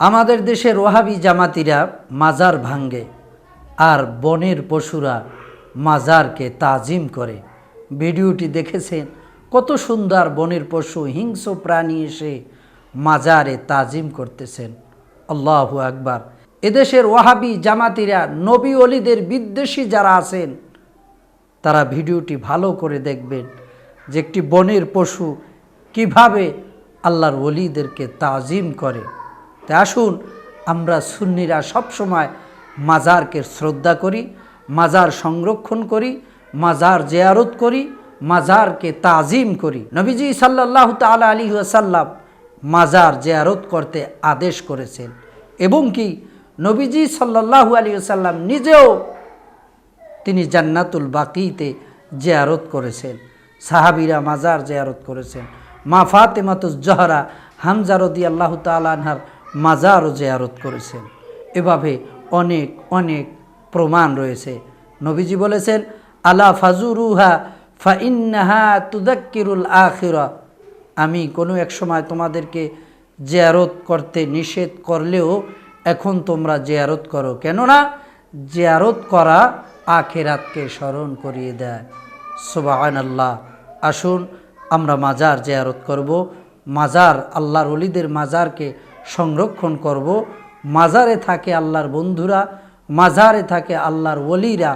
আমাদের দেশের ওহাবি জামাতিরা মাজার ভাঙ্গে আর বনের পশুরা মাজারকে তাজিম করে। ভিডিওটি দেখেছেন কত সুন্দর বনের পশু, হিংস্র প্রাণী এসে মাজারে তাজিম করতেছেন। আল্লাহ আকবার। এদেশের ওয়াহাবি জামাতিরা, নবী অলিদের বিদ্বেষী যারা আছেন, তারা ভিডিওটি ভালো করে দেখবেন যে একটি বনের পশু কীভাবে আল্লাহর অলিদেরকে তাজিম করে। তাই আসুন, আমরা সুন্নিরা সবসময় মাজারকে শ্রদ্ধা করি, মাজার সংরক্ষণ করি, মাজার জেয়ারত করি, মাজারকে তাজিম করি। নবীজি সাল্লাহ তালা আলী আসাল্লাম মাজার জেয়ারত করতে আদেশ করেছেন। এবং কি, নবীজি সাল্লাহু আলী আসাল্লাম নিজেও তিনি জান্নাতুল বাকিতে জেয়ারত করেছেন। সাহাবিরা মাজার জেয়ারত করেছেন। মা ফাতেমাতুজ জহরা, হামজা রদি আল্লাহ তালানহার মাজারও জেয়ারত করেছেন। এভাবে অনেক অনেক প্রমাণ রয়েছে। নবীজি বলেছেন, আলা ফাজুরুহা ফা ইন্নাহা তুদাক্কিরুল আখিরা। আমি কোনো এক সময় তোমাদেরকে জেয়ারত করতে নিষেধ করলেও এখন তোমরা জেয়ারত করো। কেননা জেয়ারত করা আখেরাতকে স্মরণ করিয়ে দেয়। সুবাহান আল্লাহ আসুন আমরা মাজার জেয়ারত করব। মাজার, আল্লাহর অলিদের মাজারকে সংরক্ষণ করব। মাজারে থাকে আল্লাহর বন্ধুরা, মাজারে থাকে আল্লাহর ওলিরা।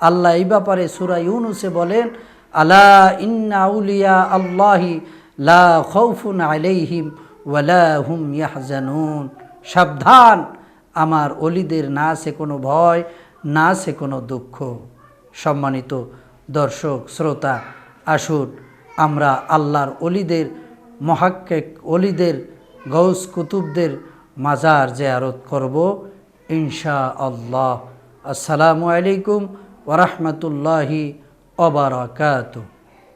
আল্লাহ এই ব্যাপারে সুরা ইউনুসে বলেন, আলা ইন্না উলিয়া আল্লাহি লা খৌফুন আলাইহিম ওয়ালা হুম ইয়াহজানুন। সাবধান, আমার অলিদের না সে কোনো ভয়, না সে কোনো দুঃখ। সম্মানিত দর্শক, শ্রোতা, আসুন আমরা আল্লাহর অলিদের মহাক্কেক অলিদের গৌস কুতুবদের মাজার জেয়ারত করব ইনশা আল্লাহ আসসালামু আলাইকুম ওরহমতুল্লাহি অবরাকাতু